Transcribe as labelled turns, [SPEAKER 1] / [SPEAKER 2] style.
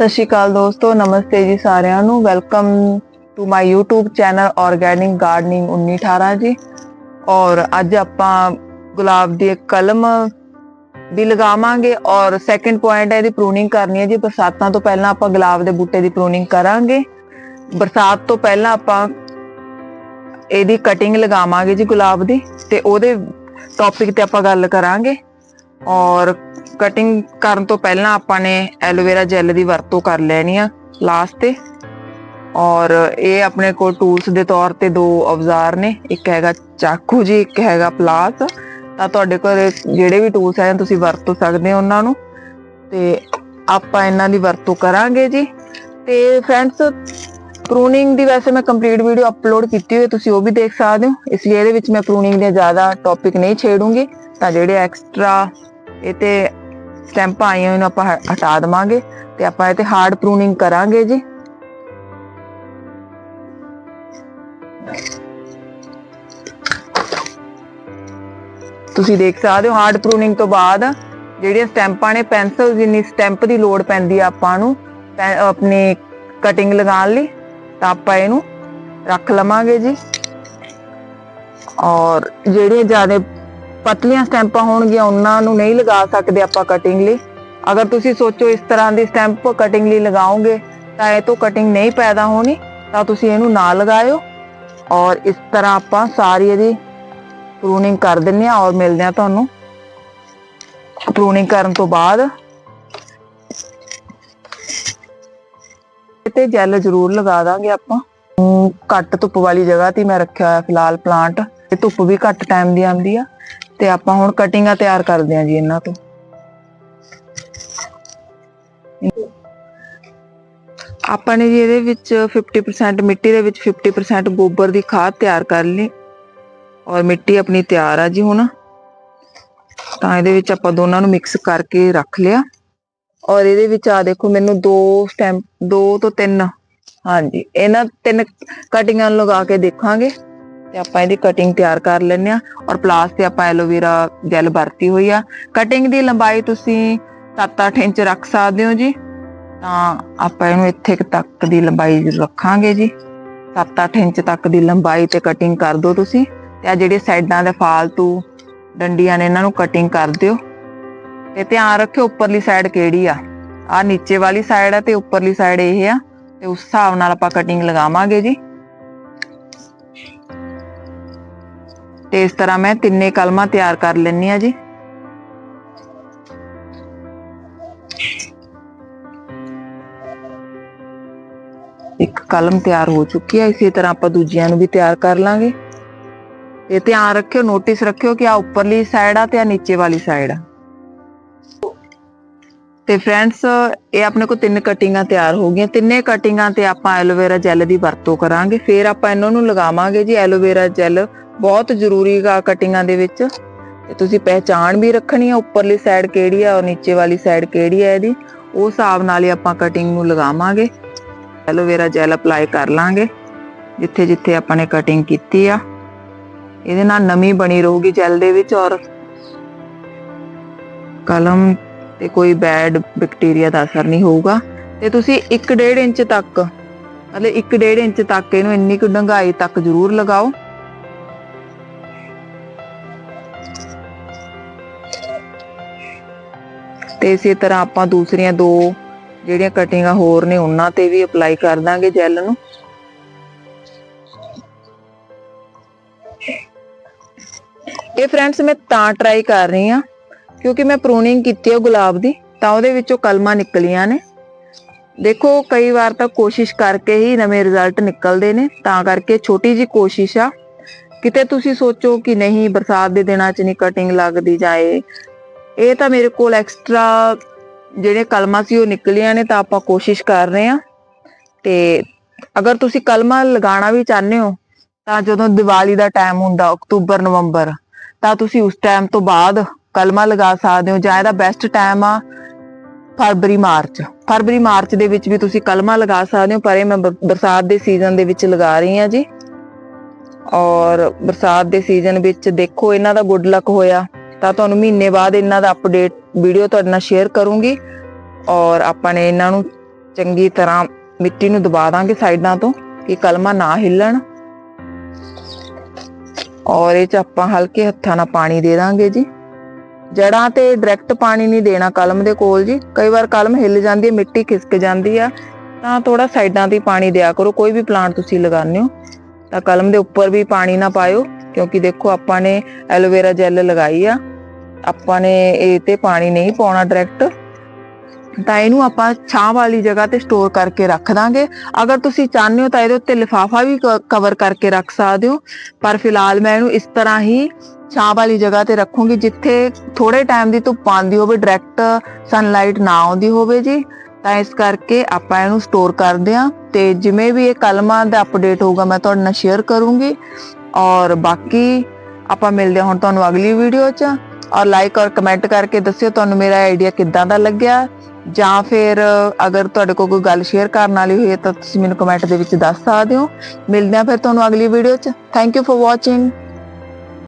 [SPEAKER 1] ਸਤਿ ਸ਼੍ਰੀ ਅਕਾਲ ਦੋਸਤੋ, ਨਮਸਤੇ ਜੀ ਸਾਰਿਆਂ ਨੂੰ। Welcome to my YouTube channel organic gardening 1918 ਜੀ। ਔਰ ਅੱਜ ਆਪਾਂ ਗੁਲਾਬ ਦੀ ਕਲਮ ਵੀ ਲਗਾਵਾਂਗੇ ਔਰ ਸੈਕੰਡ ਪੁਆਇੰਟ ਹੈ ਇਹਦੀ ਪ੍ਰੂਨਿੰਗ ਕਰਨੀ ਹੈ ਜੀ। ਬਰਸਾਤਾਂ ਤੋਂ ਪਹਿਲਾਂ ਆਪਾਂ ਗੁਲਾਬ ਦੇ ਬੂਟੇ ਦੀ ਪ੍ਰੂਨਿੰਗ ਕਰਾਂਗੇ। ਬਰਸਾਤ ਤੋਂ ਪਹਿਲਾਂ ਆਪਾਂ ਇਹਦੀ ਕਟਿੰਗ ਲਗਾਵਾਂਗੇ ਜੀ ਗੁਲਾਬ ਦੀ। ਤੇ ਉਹਦੇ ਟੌਪਿਕ ਤੇ ਆਪਾਂ ਗੱਲ ਕਰਾਂਗੇ। ਔਰ ਕਟਿੰਗ ਕਰਨ ਤੋਂ ਪਹਿਲਾਂ ਆਪਾਂ ਨੇ ਐਲੋਵੇਰਾ ਜੈਲ ਦੀ ਵਰਤੋਂ ਕਰ ਲੈਣੀ ਆ ਲਾਸਟ ਤੇ। ਔਰ ਇਹ ਆਪਣੇ ਕੋਲ ਟੂਲਸ ਦੇ ਤੌਰ ਤੇ ਦੋ ਔਜ਼ਾਰ ਨੇ, ਇੱਕ ਹੈਗਾ ਚਾਕੂ ਜੀ, ਇੱਕ ਹੈਗਾ ਪਲਾਸ ਤਾਂ ਤੁਹਾਡੇ ਕੋਲ ਜਿਹੜੇ ਵੀ ਟੂਲਸ ਹੈ ਤੁਸੀਂ ਵਰਤੋਂ ਸਕਦੇ ਹੋ ਉਹਨਾਂ ਨੂੰ। ਤੇ ਆਪਾਂ ਇਹਨਾਂ ਦੀ ਵਰਤੋਂ ਕਰਾਂਗੇ ਜੀ। ਤੇ ਫਰੈਂਡਸ ਪ੍ਰੂਨਿੰਗ ਦੀ ਵੈਸੇ ਮੈਂ ਕੰਪਲੀਟ ਵੀਡੀਓ ਅਪਲੋਡ ਕੀਤੀ ਹੋਈ ਤੁਸੀਂ ਉਹ ਵੀ ਦੇਖ ਸਕਦੇ ਹੋ। ਇਸ ਲਈ ਇਹਦੇ ਵਿੱਚ ਮੈਂ ਪ੍ਰੂਨਿੰਗ ਦੇ ਜ਼ਿਆਦਾ ਟੌਪਿਕ ਨਹੀਂ ਛੇੜੂੰਗੀ। ਤਾਂ ਜਿਹੜੇ ਐਕਸਟਰਾ ਇਹ ਤੇ ਸਟੈਂਪਾਂ ਆਈਆਂ ਨੂੰ ਆਪਾਂ ਹਟਾ ਦਵਾਂਗੇ ਤੇ ਆਪਾਂ ਇਹ ਤੇ ਹਾਰਡ ਪ੍ਰੂਨਿੰਗ ਕਰਾਂਗੇ ਜੀ। ਤੁਸੀਂ ਦੇਖ ਸਕਦੇ ਹੋ ਹਾਰਡ ਪ੍ਰੂਨਿੰਗ ਤੋਂ ਬਾਅਦ ਜਿਹੜੀਆਂ ਸਟੈਂਪਾਂ ਨੇ, ਪੈਨਸਲ ਜਿੰਨੀ ਸਟੈਂਪ ਦੀ ਲੋੜ ਪੈਂਦੀ ਆ ਆਪਾਂ ਨੂੰ, ਪੈ- ਆਪਣੀ ਕਟਿੰਗ ਲਗਾਉਣ ਲਈ, ਤਾਂ ਆਪਾਂ ਇਹਨੂੰ ਰੱਖ ਲਵਾਂਗੇ ਜੀ। ਔਰ ਜਿਹੜੀਆਂ ਜ਼ਿਆਦਾ ਪਤਲੀਆਂ ਸਟੈਂਪਾਂ ਹੋਣਗੀਆਂ, ਉਹਨਾਂ ਨੂੰ ਨਹੀਂ ਲਗਾ ਸਕਦੇ ਆਪਾਂ ਕਟਿੰਗ ਲਈ। ਅਗਰ ਤੁਸੀਂ ਸੋਚੋ ਇਸ ਤਰ੍ਹਾਂ ਦੀ ਸਟੈਂਪ ਕਟਿੰਗ ਲਈ ਲਗਾਓਗੇ, ਤਾਂ ਇਹ ਤੋਂ ਕਟਿੰਗ ਨਹੀਂ ਪੈਦਾ ਹੋਣੀ, ਤਾਂ ਤੁਸੀਂ ਇਹਨੂੰ ਨਾ ਲਗਾਇਓ। ਔਰ ਇਸ ਤਰ੍ਹਾਂ ਆਪਾਂ ਸਾਰੀ ਇਹਦੀ ਪ੍ਰੂਨਿੰਗ ਕਰ ਦਿੰਨੇ ਆ ਔਰ ਮਿਲਦੇ ਆ ਤੁਹਾਨੂੰ। ਪ੍ਰੂਨਿੰਗ ਕਰਨ ਤੋਂ ਬਾਅਦ। ਤੇ ਜੈਲ ਜ਼ਰੂਰ ਲਗਾ ਦਾਂਗੇ ਆਪਾਂ। ਘੱਟ ਧੁੱਪ ਵਾਲੀ ਜਗ੍ਹਾ ਤੇ ਮੈਂ ਰੱਖਿਆ ਹੋਇਆ ਫਿਲਹਾਲ ਪਲਾਂਟ ਤੇ ਧੁੱਪ ਵੀ ਘੱਟ ਟਾਈਮ ਦੀ ਆਉਂਦੀ ਆ। ਤੇ ਆਪਾਂ ਹੁਣ ਕਟਿੰਗਾਂ ਤਿਆਰ ਕਰਦੇ ਆਂ ਜੀ ਇਹਨਾਂ ਤੋਂ। ਆਪਾਂ ਨੇ ਜੀ ਇਹਦੇ ਵਿੱਚ 50% ਮਿੱਟੀ ਦੇ ਵਿੱਚ 50% ਗੋਬਰ ਦੀ ਖਾਦ ਤਿਆਰ ਕਰ ਲਈ। ਔਰ ਮਿੱਟੀ ਆਪਣੀ ਤਿਆਰ ਆ ਜੀ ਹੁਣ। ਤਾਂ ਇਹਦੇ ਵਿੱਚ ਆਪਾਂ ਦੋਨਾਂ ਨੂੰ ਮਿਕਸ ਕਰਕੇ ਰੱਖ ਲਿਆ। ਔਰ ਇਹਦੇ ਵਿੱਚ ਆ ਦੇਖੋ ਮੈਨੂੰ ਦੋ ਸਟੈਂਪ ਦੋ ਤੋਂ ਤਿੰਨ। ਹਾਂਜੀ, ਇਹਨਾਂ ਤਿੰਨ ਕਟਿੰਗਾਂ ਲਗਾ ਕੇ ਦੇਖਾਂਗੇ। ਤੇ ਆਪਾਂ ਇਹਦੀ ਕਟਿੰਗ ਤਿਆਰ ਕਰ ਲੈਂਦੇ ਆ ਔਰ ਪਲਾਸ ਤੇ ਆਪਾਂ ਐਲੋਵੇਰਾ ਜੈਲ ਵਰਤੀ ਹੋਈ ਆ। ਕਟਿੰਗ ਦੀ ਲੰਬਾਈ ਤੁਸੀਂ 7-8 ਇੰਚ ਰੱਖ ਸਕਦੇ ਹੋ ਜੀ। ਤਾਂ ਆਪਾਂ ਇਹਨੂੰ ਇੱਥੇ ਤੱਕ ਦੀ ਲੰਬਾਈ ਰੱਖਾਂਗੇ ਜੀ। 7-8 ਇੰਚ ਤੱਕ ਦੀ ਲੰਬਾਈ ਤੇ ਕਟਿੰਗ ਕਰ ਦਿਓ ਤੁਸੀਂ। ਤੇ ਆ ਜਿਹੜੇ ਸਾਈਡਾਂ ਦੇ ਫਾਲਤੂ ਡੰਡੀਆਂ ਨੇ ਇਹਨਾਂ ਨੂੰ ਕਟਿੰਗ ਕਰ ਦਿਓ। ਤੇ ਧਿਆਨ ਰੱਖਿਓ ਉੱਪਰਲੀ ਸਾਈਡ ਕਿਹੜੀ ਆ। ਆ ਨੀਚੇ ਵਾਲੀ ਸਾਈਡ ਆ ਤੇ ਉੱਪਰਲੀ ਸਾਈਡ ਇਹ ਆ। ਤੇ ਉਸ ਹਿਸਾਬ ਨਾਲ ਆਪਾਂ ਕਟਿੰਗ ਲਗਾਵਾਂਗੇ ਜੀ। ਤੇ ਇਸ ਤਰ੍ਹਾਂ ਮੈਂ ਤਿੰਨੇ ਕਲਮਾਂ ਤਿਆਰ ਕਰ ਲੈਣੀ ਆ ਜੀ। ਇੱਕ ਕਲਮ ਤਿਆਰ ਹੋ ਚੁੱਕੀ ਹੈ, ਇਸੇ ਤਰ੍ਹਾਂ ਆਪਾਂ ਦੂਜਿਆਂ ਨੂੰ ਵੀ ਤਿਆਰ ਕਰ ਲਾਂਗੇ। ਤੇ ਧਿਆਨ ਰੱਖਿਓ ਨੋਟਿਸ ਰੱਖਿਓ ਕਿ ਆ ਉੱਪਰਲੀ ਸਾਈਡ ਆ ਤੇ ਆ ਨੀਚੇ ਵਾਲੀ ਸਾਈਡ ਆ। ਤੇ ਫਰੈਂਡਸ ਇਹ ਆਪਣੇ ਕੋਲ ਤਿੰਨ ਕਟਿੰਗਾਂ ਤਿਆਰ ਹੋ ਗਈਆਂ। ਤਿੰਨੇ ਕਟਿੰਗਾਂ ਤੇ ਆਪਾਂ ਐਲੋਵੇਰਾ ਜੈਲ ਦੀ ਵਰਤੋਂ ਕਰਾਂਗੇ। ਫਿਰ ਆਪਾਂ ਇਹਨਾਂ ਨੂੰ ਲਗਾਵਾਂਗੇ ਜੀ ਐਲੋਵੇਰਾ ਜੈਲ ਬਹੁਤ ਜ਼ਰੂਰੀ ਗਾ ਕਟਿੰਗਾਂ ਦੇ ਵਿੱਚ। ਤੇ ਤੁਸੀਂ ਪਹਿਚਾਣ ਵੀ ਰੱਖਣੀ ਆ ਉੱਪਰਲੀ ਸਾਈਡ ਕਿਹੜੀ ਆ ਔਰ ਨੀਚੇ ਵਾਲੀ ਸਾਈਡ ਕਿਹੜੀ ਆ ਇਹਦੀ। ਉਹ ਹਿਸਾਬ ਨਾਲ ਹੀ ਆਪਾਂ ਕਟਿੰਗ ਨੂੰ ਲਗਾਵਾਂਗੇ। ਐਲੋਵੇਰਾ ਜੈਲ ਅਪਲਾਈ ਕਰ ਲਾਂਗੇ। ਜਿੱਥੇ ਜਿੱਥੇ ਆਪਾਂ ਨੇ ਕਟਿੰਗ ਕੀਤੀ ਆ। ਇਹਦੇ ਨਾਲ ਨਮੀ ਬਣੀ ਰਹੂਗੀ ਜੈਲ ਦੇ ਵਿੱਚ ਔਰ ਕਲਮ ਤੇ ਕੋਈ ਬੈਡ ਬੈਕਟੀਰੀਆ ਦਾ ਅਸਰ ਨਹੀਂ ਹੋਊਗਾ। ਤੇ ਤੁਸੀਂ 1.5 ਇੰਚ ਤੱਕ ਮਤਲਬ 1.5 ਇੰਚ ਤੱਕ ਇਹਨੂੰ ਇੰਨੀ ਕੁ ਡੰਗਾਈ ਤੱਕ ਜ਼ਰੂਰ ਲਗਾਓ। ਤੇ ਇਸੇ ਤਰ੍ਹਾਂ ਆਪਾਂ ਦੂਸਰੀਆਂ ਦੋ ਜਿਹੜੀਆਂ ਕਟਿੰਗਾਂ ਹੋਰ ਨੇ, ਉਹਨਾਂ ਤੇ ਵੀ ਅਪਲਾਈ ਕਰ ਦਾਂਗੇ ਜੈਲ ਨੂੰ। ਇਹ ਫਰੈਂਡਸ ਮੈਂ ਤਾਂ ਟਰਾਈ ਕਰ ਰਹੀ ਆ ਕਿਉਂਕਿ ਮੈਂ ਪ੍ਰੂਨਿੰਗ ਕੀਤੀ ਹੈ ਗੁਲਾਬ ਦੀ, ਤਾਂ ਉਹਦੇ ਵਿੱਚੋਂ ਕਲਮਾਂ ਨਿਕਲੀਆਂ ਨੇ। ਦੇਖੋ, ਕਈ ਵਾਰ ਤਾਂ ਕੋਸ਼ਿਸ਼ ਕਰਕੇ ਹੀ ਨਵੇਂ ਰਿਜ਼ਲਟ ਨਿਕਲਦੇ ਨੇ, ਤਾਂ ਕਰਕੇ ਛੋਟੀ ਜੀ ਕੋਸ਼ਿਸ਼ ਆ। ਕਿਤੇ ਤੁਸੀਂ ਸੋਚੋ ਕਿ ਨਹੀਂ, ਬਰਸਾਤ ਦੇ ਦਿਨਾਂ 'ਚ ਨਹੀਂ ਕਟਿੰਗ ਲੱਗਦੀ ਜਾਏ ਇਹ ਤਾਂ ਮੇਰੇ ਕੋਲ ਐਕਸਟਰਾ ਜਿਹੜੇ ਕਲਮਾਂ ਸੀ ਉਹ ਨਿਕਲੀਆਂ ਨੇ ਤਾਂ ਆਪਾਂ ਕੋਸ਼ਿਸ਼ ਕਰ ਰਹੇ ਆ ਤੇ ਅਗਰ ਤੁਸੀਂ ਕਲਮਾਂ ਲਗਾਉਣਾ ਵੀ ਚਾਹੁੰਦੇ ਹੋ, ਤਾਂ ਜਦੋਂ ਦੀਵਾਲੀ ਦਾ ਟਾਈਮ ਹੁੰਦਾ, ਅਕਤੂਬਰ, ਨਵੰਬਰ, ਤਾਂ ਤੁਸੀਂ ਉਸ ਟਾਈਮ ਤੋਂ ਬਾਅਦ ਕਲਮਾਂ ਲਗਾ ਸਕਦੇ ਹੋ ਜਾਂ ਇਹਦਾ ਬੈਸਟ ਟਾਈਮ ਆ ਫਰਵਰੀ, ਮਾਰਚ। ਫਰਵਰੀ, ਮਾਰਚ ਦੇ ਵਿੱਚ ਵੀ ਤੁਸੀਂ ਕਲਮਾਂ ਲਗਾ ਸਕਦੇ ਹੋ, ਪਰ ਇਹ ਮੈਂ ਬਰਸਾਤ ਦੇ ਸੀਜ਼ਨ ਦੇ ਵਿੱਚ ਲਗਾ ਰਹੀ ਹਾਂ ਜੀ। ਔਰ ਬਰਸਾਤ ਦੇ ਸੀਜ਼ਨ ਵਿੱਚ ਦੇਖੋ, ਇਹਨਾਂ ਦਾ ਗੁੱਡ ਲੱਕ ਹੋਇਆ। ਤਾਂ ਤੁਹਾਨੂੰ ਮਹੀਨੇ ਬਾਅਦ ਇਹਨਾਂ ਦਾ ਅਪਡੇਟ ਵੀਡੀਓ ਤੁਹਾਡੇ ਨਾਲ ਸ਼ੇਅਰ ਕਰੂੰਗੀ ਔਰ ਆਪਾਂ ਨੇ ਇਹਨਾਂ ਨੂੰ ਚੰਗੀ ਤਰ੍ਹਾਂ ਮਿੱਟੀ ਨੂੰ ਦਬਾ ਦਾਂਗੇ ਸਾਈਡਾਂ ਤੋਂ ਕਿ ਕਲਮਾਂ ਨਾ ਹਿੱਲਣ। ਔਰ ਇਹ ਚ ਆਪਾਂ ਹਲਕੇ ਹੱਥਾਂ ਨਾਲ ਪਾਣੀ ਦੇ ਦਾਂਗੇ ਜੀ। ਜੜਾਂ ਤੇ ਡਾਇਰੈਕਟ ਪਾਣੀ ਨਹੀਂ ਦੇਣਾ ਕਲਮ ਦੇ ਕੋਲ ਜੀ। ਕਈ ਵਾਰ ਕਲਮ ਹਿੱਲ ਜਾਂਦੀ ਹੈ, ਮਿੱਟੀ ਖਿਸਕ ਜਾਂਦੀ ਆ। ਤਾਂ ਥੋੜਾ ਸਾਈਡਾਂ ਤੇ ਪਾਣੀ ਦਿਆ ਕਰੋ, ਕੋਈ ਵੀ ਪਲਾਂਟ ਤੁਸੀਂ ਲਗਾਉਂਦੇ ਹੋ। ਤਾਂ ਕਲਮ ਦੇ ਉੱਪਰ ਵੀ ਪਾਣੀ ਨਾ ਪਾਇਓ। ਕਿਉਂਕਿ ਦੇਖੋ ਆਪਾਂ ਨੇ ਐਲੋਵੇਰਾ ਜੈਲ ਲਗਾਈ ਆ, ਆਪਾਂ ਨੇ ਇਹ ਤੇ ਪਾਣੀ ਨਹੀਂ ਪਾਉਣਾ ਡਾਇਰੈਕਟ ਤਾਂ ਇਹਨੂੰ ਆਪਾਂ ਛਾਂ ਵਾਲੀ ਜਗ੍ਹਾ ਤੇ ਸਟੋਰ ਕਰਕੇ ਰੱਖ ਦਾਂਗੇ। ਅਗਰ ਤੁਸੀਂ ਚਾਹੁੰਦੇ ਹੋ ਤਾਂ ਇਹਦੇ ਉੱਤੇ ਲਿਫਾਫਾ ਵੀ ਕਵਰ ਕਰਕੇ ਰੱਖ ਸਕਦੇ ਹੋ, ਪਰ ਫਿਲਹਾਲ ਮੈਂ ਇਹਨੂੰ ਇਸ ਤਰ੍ਹਾਂ ਹੀ ਛਾਂ ਵਾਲੀ ਜਗ੍ਹਾ ਤੇ ਰੱਖੂੰਗੀ, ਜਿੱਥੇ ਥੋੜੇ ਟਾਈਮ ਦੀ ਧੁੱਪ ਆਉਂਦੀ ਹੋਵੇ ਡਾਇਰੈਕਟ ਸਨਲਾਈਟ ਨਾ ਆਉਂਦੀ ਹੋਵੇ ਜੀ। ਤਾਂ ਇਸ ਕਰਕੇ ਆਪਾਂ ਇਹਨੂੰ ਸਟੋਰ ਕਰਦੇ ਆਂ ਤੇ ਜਿਵੇਂ ਵੀ ਇਹ ਕਲਮਾਂ ਦਾ ਅਪਡੇਟ ਹੋਊਗਾ, ਮੈਂ ਤੁਹਾਡੇ ਨਾਲ ਸ਼ੇਅਰ ਕਰੂੰਗੀ। ਔਰ ਬਾਕੀ ਆਪਾਂ ਮਿਲਦੇ ਹਾਂ ਹੁਣ ਤੁਹਾਨੂੰ ਅਗਲੀ ਵੀਡੀਓ 'ਚ। ਔਰ ਲਾਈਕ ਔਰ ਕਮੈਂਟ ਕਰਕੇ ਦੱਸਿਓ ਤੁਹਾਨੂੰ ਮੇਰਾ ਆਈਡੀਆ ਕਿੱਦਾਂ ਦਾ ਲੱਗਿਆ। ਜਾਂ ਫਿਰ ਅਗਰ ਤੁਹਾਡੇ ਕੋਲ ਕੋਈ ਗੱਲ ਸ਼ੇਅਰ ਕਰਨ ਵਾਲੀ ਹੋਈ ਹੈ ਤਾਂ ਤੁਸੀਂ ਮੈਨੂੰ ਕਮੈਂਟ ਦੇ ਵਿੱਚ ਦੱਸ ਸਕਦੇ ਹੋ। ਮਿਲਦੇ ਹਾਂ ਫਿਰ ਤੁਹਾਨੂੰ ਅਗਲੀ ਵੀਡੀਓ 'ਚ। Thank you for watching